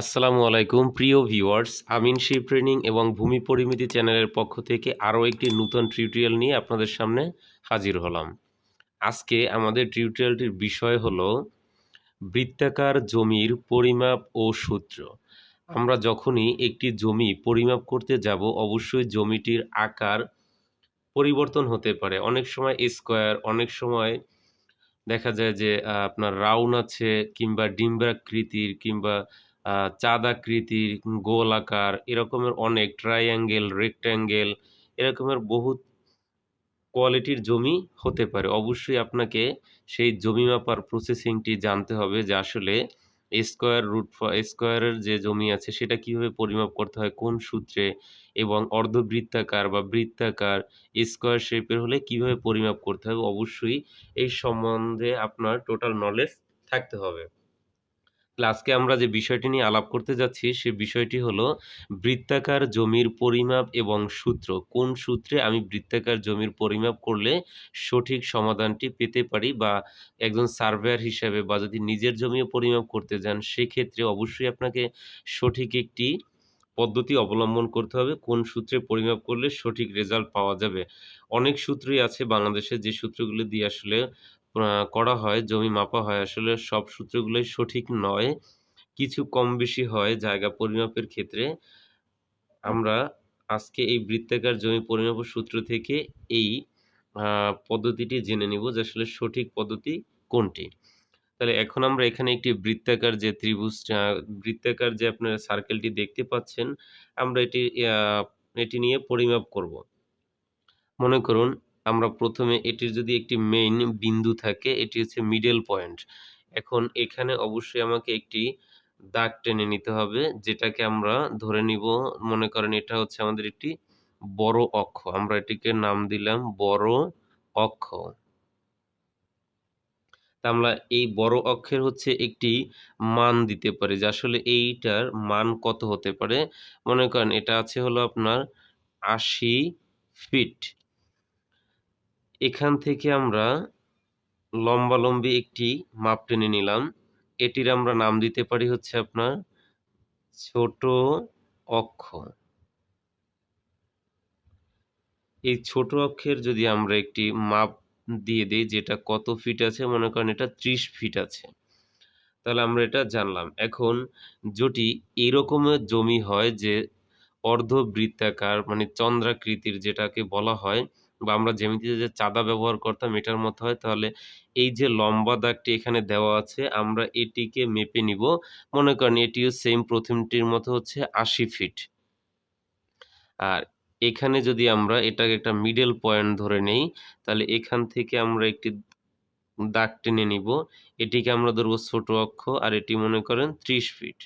আসসালামু আলাইকুম, প্রিয় ভিউয়ার্স। আমিন শিব ট্রেনিং এবং ভূমি পরিমিতি চ্যানেলের পক্ষ থেকে আরও একটি নতুন টিউটোরিয়াল নিয়ে আপনাদের সামনে হাজির হলাম। আজকে আমাদের টিউটোরিয়ালটির বিষয় হল বৃত্তাকার জমির পরিমাপ ও সূত্র। আমরা যখনই একটি জমি পরিমাপ করতে যাব, অবশ্যই জমিটির আকার পরিবর্তন হতে পারে। অনেক সময় স্কোয়ার, অনেক সময় দেখা যায় যে আপনার রাউন্ড আছে কিংবা ডিম্বাকৃতির কিংবা আহ, চাঁদ আকৃতির গোল আকার এরকমের অনেক ট্রাইঅ্যাঙ্গেল রেক্ট্যাঙ্গেল এরকমের বহু কোয়ালিটির জমি হতে পারে। অবশ্যই আপনাকে সেই জমি মাপার প্রসেসিংটি জানতে হবে যে আসলে স্কোয়ার রুট স্কোয়ারের যে জমি আছে সেটা কীভাবে পরিমাপ করতে হয় কোন সূত্রে এবং অর্ধবৃত্তাকার বা বৃত্তাকার স্কোয়ার শেপের হলে কীভাবে পরিমাপ করতে হবে অবশ্যই এই সম্বন্ধে আপনার টোটাল নলেজ থাকতে হবে। আজকে আমরা যে বিষয়টি নিয়ে আলাপ করতে যাচ্ছি, সে বিষয়টি হলো বৃত্তাকার জমির পরিমাপ এবং সূত্র। কোন সূত্রে আমি বৃত্তাকার জমির পরিমাপ করলে সঠিক সমাধানটি পেতে পারি বা একজন সার্ভেয়ার হিসাবে বা যদি নিজের জমিও পরিমাপ করতে যান, সেক্ষেত্রে অবশ্যই আপনাকে সঠিক একটি পদ্ধতি অবলম্বন করতে হবে। কোন সূত্রে পরিমাপ করলে সঠিক রেজাল্ট পাওয়া যাবে? অনেক সূত্রই আছে বাংলাদেশে যে সূত্রগুলো দিয়ে আসলে করা হয়, জমি মাপা হয়। আসলে সব সূত্রগুলোই সঠিক নয়। কিছু কম বেশি হয় জায়গা পরিমাপের ক্ষেত্রে। আমরা আজকে এই বৃত্তাকার জমি পরিমাপ সূত্র থেকে এই পদ্ধতিটি জেনে নিব যে আসলে সঠিক পদ্ধতি কোনটি। তাহলে এখন আমরা এখানে একটি বৃত্তাকার যে ত্রিভুজ বৃত্তাকার যে আপনার সার্কেলটি দেখতে পাচ্ছেন, আমরা এটি এটি নিয়ে পরিমাপ করব। মনে করুন আমরা প্রথমে এটির যদি একটি মেইন বিন্দু থাকে, এটি হচ্ছে মিডল পয়েন্ট এখন এখানে অবশ্যই আমাকে একটি দাগ টেনে নিতে হবে, যেটাকে আমরা ধরে নিব, মনে করেন এটা হচ্ছে আমাদের একটি বড় অক্ষ। আমরা এটিকে নাম দিলাম বড় অক্ষ। তা আমরা এই বড় অক্ষের হচ্ছে একটি মান দিতে পারি, যে আসলে এইটার মান কত হতে পারে। মনে করেন এটা আছে হলো আপনার আশি ফিট এখান থেকে আমরা লম্বালম্বি একটি মাপ টেনে নিলাম। এটির আমরা নাম দিতে পারি হচ্ছে আপনার ছোট অক্ষ। এই ছোট অক্ষের যদি আমরা একটি মাপ দিয়ে দিই, যেটা কত ফিট আছে, মনে করেন এটা ত্রিশ ফিট আছে। তাহলে আমরা এটা জানলাম। এখন যদি এরকমের জমি হয় যে অর্ধবৃত্তাকার মানে চন্দ্রাকৃতির যেটাকে বলা হয় বা আমরা জ্যামিতিতে যে চাঁদা ব্যবহার করতাম এটার মতো হয়, তাহলে এই যে লম্বা দাগটি এখানে দেওয়া আছে, আমরা এটিকে মেপে নিব। মনে করেন এটিও সেম প্রথমটির মতো হচ্ছে আশি ফিট আর এখানে যদি আমরা এটাকে একটা মিডল পয়েন্ট ধরে নেই, তাহলে এখান থেকে আমরা একটি দাগ টেনে নিব। এটিকে আমরা ধরবো ছোট অক্ষ, আর এটি মনে করেন ত্রিশ ফিট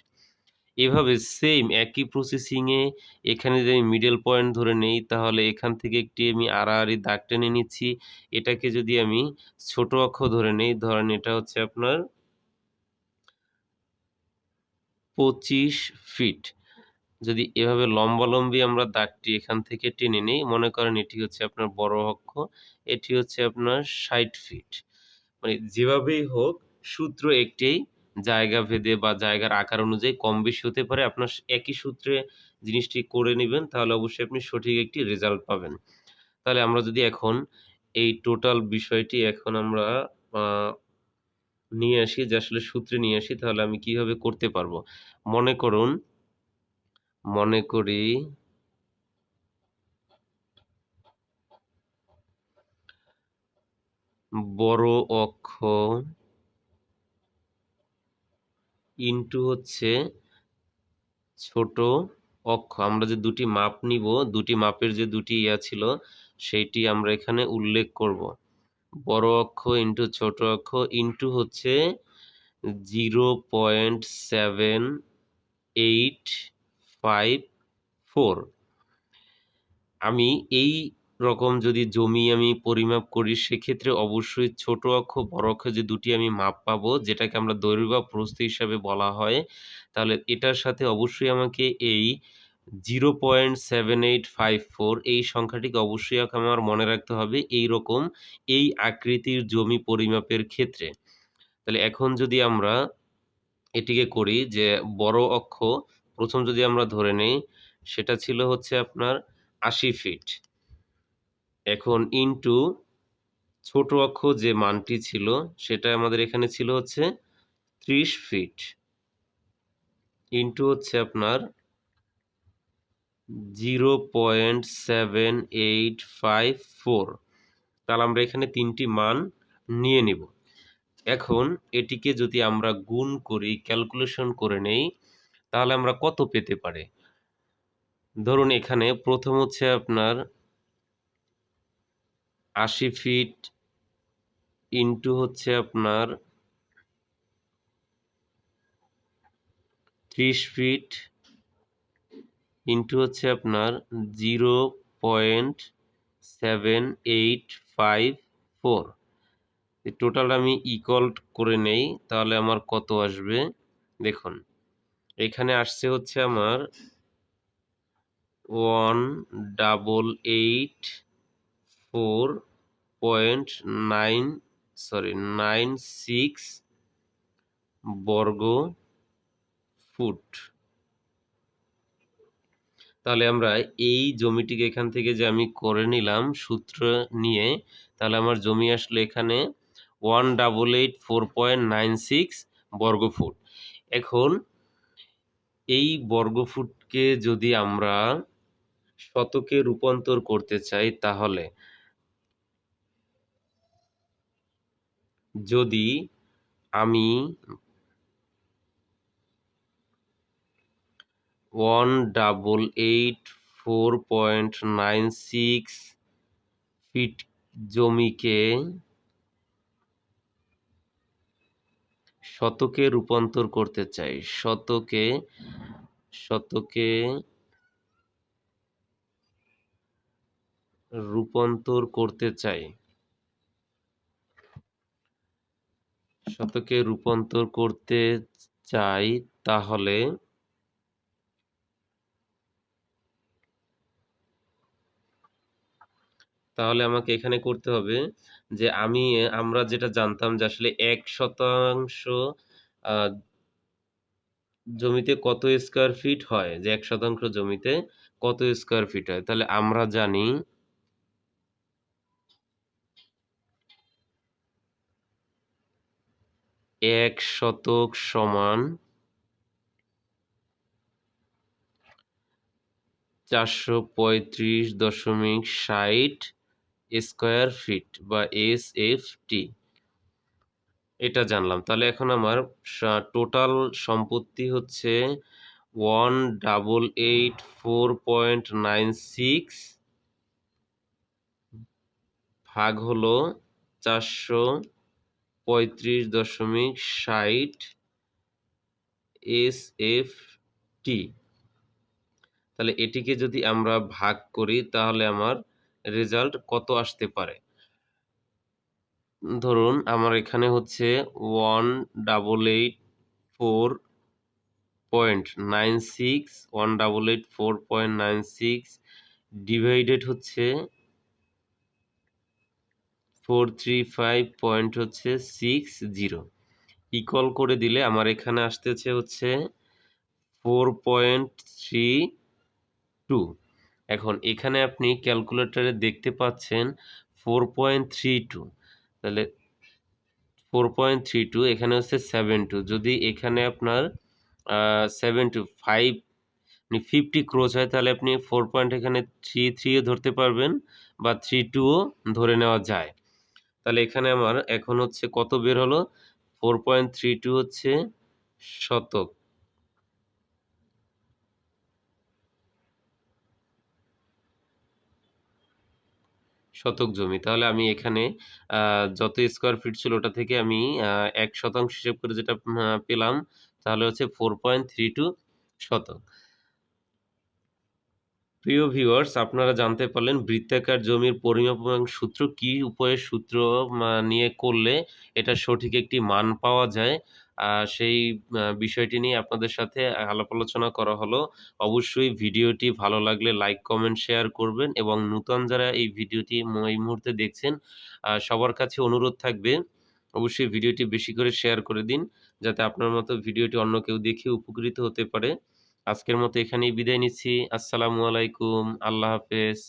এভাবে সেম একই প্রসেসিংয়ে এখানে যদি আমি মিডল পয়েন্ট ধরে নেই, তাহলে এখান থেকে একটি আমি আড়াআড়ি দাগ টেনে নিচ্ছি। এটাকে যদি আমি ছোট অক্ষ ধরে নেই, ধরেন এটা হচ্ছে আপনার পঁচিশ ফিট যদি এভাবে লম্বালম্বি আমরা দাগটি এখান থেকে টেনে নিই, মনে করেন এটি হচ্ছে আপনার বড় অক্ষ, এটি হচ্ছে আপনার ষাট ফিট মানে যেভাবেই হোক, সূত্র একটি জায়গা ভেদে বা জায়গার আকার অনুযায়ী কম বেশি হতে পারে। আপনার একই সূত্রে জিনিসটি করে নেবেন, তাহলে অবশ্যই আপনি সঠিক একটি রেজাল্ট পাবেন। তাহলে আমরা যদি এখন এই টোটাল বিষয়টি এখন আমরা নিয়ে আসি, যে আসলে সূত্রে নিয়ে আসি, তাহলে আমি কীভাবে করতে পারব? মনে করুন, মনে করি বড় অক্ষ ইনটু হচ্ছে ছোট অক্ষ। আমরা যে দুটি মাপ নিব, দুটি মাপের যে দুটি ইয়া ছিল, সেইটি আমরা এখানে উল্লেখ করব। বড় অক্ষ ইনটু ছোট অক্ষ ইনটু হচ্ছে zero point seven eight five four আমি এই রকম যদি জমি আমি পরিমাপ করি, সেক্ষেত্রে অবশ্যই ছোট অক্ষ, বড় অক্ষ যে দুটি আমি মাপ পাবো, যেটাকে আমরা দৈর্ঘ্য বা প্রস্থ হিসাবে বলা হয়, তাহলে এটার সাথে অবশ্যই আমাকে এই zero point seven eight five four এই সংখ্যাটিকে অবশ্যই আমার মনে রাখতে হবে এই রকম এই আকৃতির জমি পরিমাপের ক্ষেত্রে। তাহলে এখন যদি আমরা এটিকে করি যে বড় অক্ষ, প্রথম যদি আমরা ধরে নেই, সেটা ছিল হচ্ছে আপনার আশি ফিট। এখন ইনটু ছোট অক্ষ যে মানটি ছিল সেটা আমাদের এখানে ছিল হচ্ছে ত্রিশ ফিট ইনটু হচ্ছে আপনার zero point seven eight five four তাহলে আমরা এখানে তিনটি মান নিয়ে নিব। এখন এটিকে যদি আমরা গুণ করি ক্যালকুলেশন করে নেই, তাহলে আমরা কত পেতে পারি? ধরুন এখানে প্রথম হচ্ছে আপনার আশি ফিট ইন্টু হচ্ছে আপনার ত্রিশ ফিট ইন্টু হচ্ছে আপনার zero point seven eight five four total আমি ইকল করে নেই, তাহলে আমার কত আসবে? দেখুন, এখানে আসছে হচ্ছে আমার one double eight four point nine sorry nine six বর্গ ফুট। তাহলে আমরা এই জমিটিকে এখান থেকে যে আমি করে নিলাম সূত্র নিয়ে, তাহলে আমার জমি আসলে এখানে one double eight four point nine six বর্গফুট এখন এই বর্গফুটকে যদি আমরা শতকে রূপান্তর করতে চাই তাহলে যদি আমি one double eight four point nine six feet জমিকে শতকে রূপান্তর করতে চাই, শতকে শতকে রূপান্তর করতে চাই। শতকে রূপান্তর করতে চাই তাহলে তাহলে আমাকে এখানে করতে হবে যে আমি, আমরা যেটা জানতাম যে আসলে এক শতাংশ জমিতে কত স্কোয়ার ফিট হয়? যে এক শতাংশ জমিতে কত স্কোয়ার ফিট হয়? তাহলে আমরা জানি এক শতক সমান চারশো পঁয়ত্রিশ দশমিক ষাট স্কোয়ার ফিট বা এস এফ টি এটা জানলাম। তাহলে এখন আমার টোটাল সম্পত্তি হচ্ছে one double eight four point nine six ভাগ হলো চারশো পঁয়ত্রিশ দশমিক ষাট এস এফ টি তাহলে এটিকে যদি আমরা ভাগ করি, তাহলে আমার রেজাল্ট কত আসতে পারে? ধরুন, আমার এখানে হচ্ছে one double eight four point nine six one double eight four point nine six divided হচ্ছে ফোর থ্রি ফাইভ পয়েন্ট হচ্ছে সিক্স জিরো ইকল করে দিলে আমার এখানে আসতেছে হচ্ছে ফোর পয়েন্ট থ্রি টু এখন এখানে আপনি ক্যালকুলেটারে দেখতে পাচ্ছেন ফোর পয়েন্ট থ্রি টু তাহলে ফোর পয়েন্ট থ্রি টু এখানে হচ্ছে সেভেন টু যদি এখানে আপনার সেভেন টু ফাইভ ফিফটি ক্রোচ হয় তাহলে আপনি ফোর পয়েন্ট এখানে থ্রি থ্রিও ধরতে পারবেন বা থ্রি টুও ধরে নেওয়া যায়। তাহলে এখানে আমার এখন হচ্ছে কত বের হলো? ফোর পয়েন্ট থ্রি টু হচ্ছে শতক। শতক জমি। তাহলে আমি এখানে যত স্কোয়ার ফিট ছিল ওটা থেকে আমি এক শতাংশ হিসেব করে যেটা পেলাম, তাহলে হচ্ছে ফোর পয়েন্ট থ্রি টু শতক। প্রিয় ভিউয়ার্স, আপনারা জানতে পারলেন বৃত্তাকার জমির পরিমাপ এবং সূত্র কি উপায়ে সূত্র নিয়ে করলে এটা সঠিক একটি মান পাওয়া যায়। সেই বিষয়টি নিয়ে আপনাদের সাথে আলাপ আলোচনা করা হলো। অবশ্যই ভিডিওটি ভালো লাগলে লাইক, কমেন্ট, শেয়ার করবেন এবং নূতন যারা এই ভিডিওটি এই মুহূর্তে দেখছেন সবার কাছে অনুরোধ থাকবে, অবশ্যই ভিডিওটি বেশি করে শেয়ার করে দিন, যাতে আপনার মতো ভিডিওটি অন্য কেউ দেখে উপকৃত হতে পারে। আজকের মতো এখানেই বিদায় নিচ্ছি। আসসালামু আলাইকুম। আল্লাহ হাফেজ।